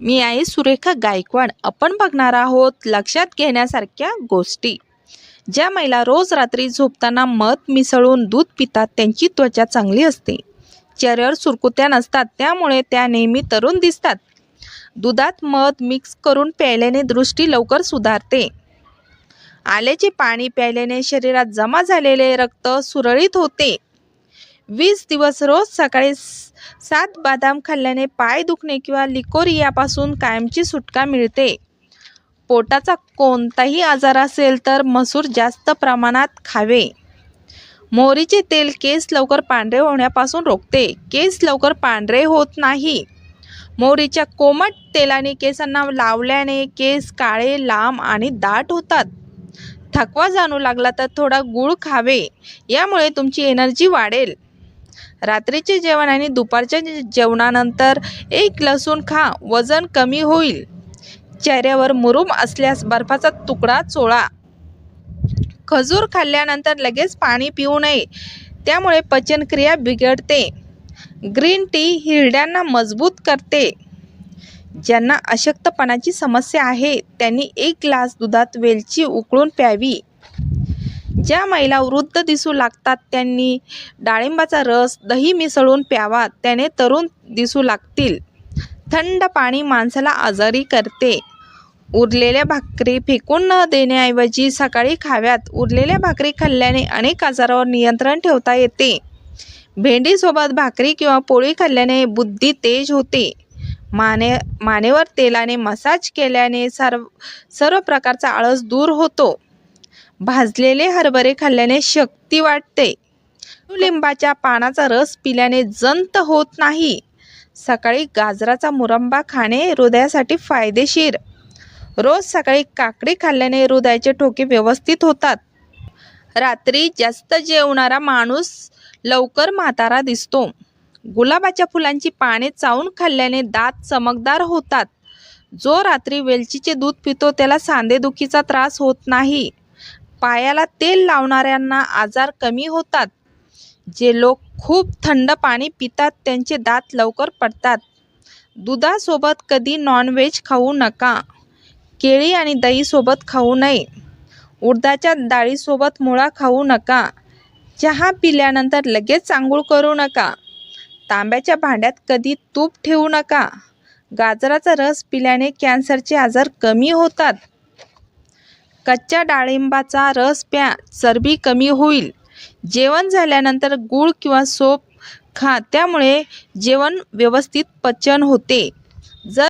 मी आहे सुरेखा गायकवाड. आपण बघणार आहोत लक्षात घेण्यासारख्या गोष्टी. ज्या महिला रोज रात्री झोपताना मध मिसळून दूध पितात त्यांची त्वचा चांगली असते. चेहऱ्यावर सुरकुत्या नसतात त्यामुळे त्या नेहमी तरुण दिसतात. दुधात मध मिक्स करून प्यायल्याने दृष्टी लवकर सुधारते. आल्याचे पाणी प्यायल्याने शरीरात जमा झालेले रक्त सुरळीत होते. वीस दिवस रोज सकाळी सात बदाम खाल्ल्याने पाय दुखणे किंवा लिकोरियापासून कायमची सुटका मिळते. पोटाचा कोणताही आजार असेल तर मसूर जास्त प्रमाणात खावे. मोहरीचे तेल केस लवकर पांढरे होण्यापासून रोखते. केस लवकर पांढरे होत नाही. मोहरीच्या कोमट तेलाने केसांना लावल्याने केस काळे लांब आणि दाट होतात. थकवा जाणू लागला तर थोडा गूळ खावे. यामुळे तुमची एनर्जी वाढेल. रात्रीचे जेवण आणि दुपारच्या जेवणानंतर एक लसूण खा वजन कमी होईल. चेहऱ्यावर मुरूम असल्यास बर्फाचा तुकडा चोळा. खजूर खाल्ल्यानंतर लगेच पाणी पिऊ नये त्यामुळे पचनक्रिया बिघडते. ग्रीन टी हिरड्यांना मजबूत करते. ज्यांना अशक्तपणाची समस्या आहे त्यांनी एक ग्लास दुधात वेलची उकळून प्यावी. ज्या महिला वृद्ध दिसू लागतात त्यांनी डाळिंबाचा रस दही मिसळून प्यावा त्याने तरुण दिसू लागतील. थंड पाणी माणसाला आजारी करते. उरलेल्या भाकरी फेकून न देण्याऐवजी सकाळी खाव्यात. उरलेल्या भाकरी खाल्ल्याने अनेक आजारावर नियंत्रण ठेवता येते. भेंडीसोबत भाकरी किंवा पोळी खाल्ल्याने बुद्धी तेज होते. माने मानेवर तेलाने मसाज केल्याने सर्व सर्व प्रकारचा आळस दूर होतो. भाजलेले हरभरे खाल्ल्याने शक्ती वाटते. लिंबाच्या पानाचा रस पिल्याने जंत होत नाही. सकाळी गाजराचा मुरंबा खाणे हृदयासाठी फायदेशीर. रोज सकाळी काकडी खाल्ल्याने हृदयाचे ठोके व्यवस्थित होतात. रात्री जास्त जेवणारा माणूस लवकर म्हातारा दिसतो. गुलाबाच्या फुलांची पाने चावून खाल्ल्याने दात चमकदार होतात. जो रात्री वेलचीचे दूध पितो त्याला सांधेदुखीचा त्रास होत नाही. पायाला तेल लावणाऱ्यांना आजार कमी होतात. जे लोक खूप थंड पाणी पितात त्यांचे दात लवकर पडतात. दुधासोबत कधी नॉनव्हेज खाऊ नका. केळी आणि दहीसोबत खाऊ नये. उडदाच्या डाळीसोबत मुळा खाऊ नका. चहा पिल्यानंतर लगेच आंघोळ करू नका. तांब्याच्या भांड्यात कधी तूप ठेवू नका. गाजराचा रस पिल्याने कॅन्सरचे आजार कमी होतात. कच्च्या डाळिंबाचा रस प्या चरबी कमी होईल. जेवण झाल्यानंतर गूळ किंवा सोप खा त्यामुळे जेवण व्यवस्थित पचन होते. जर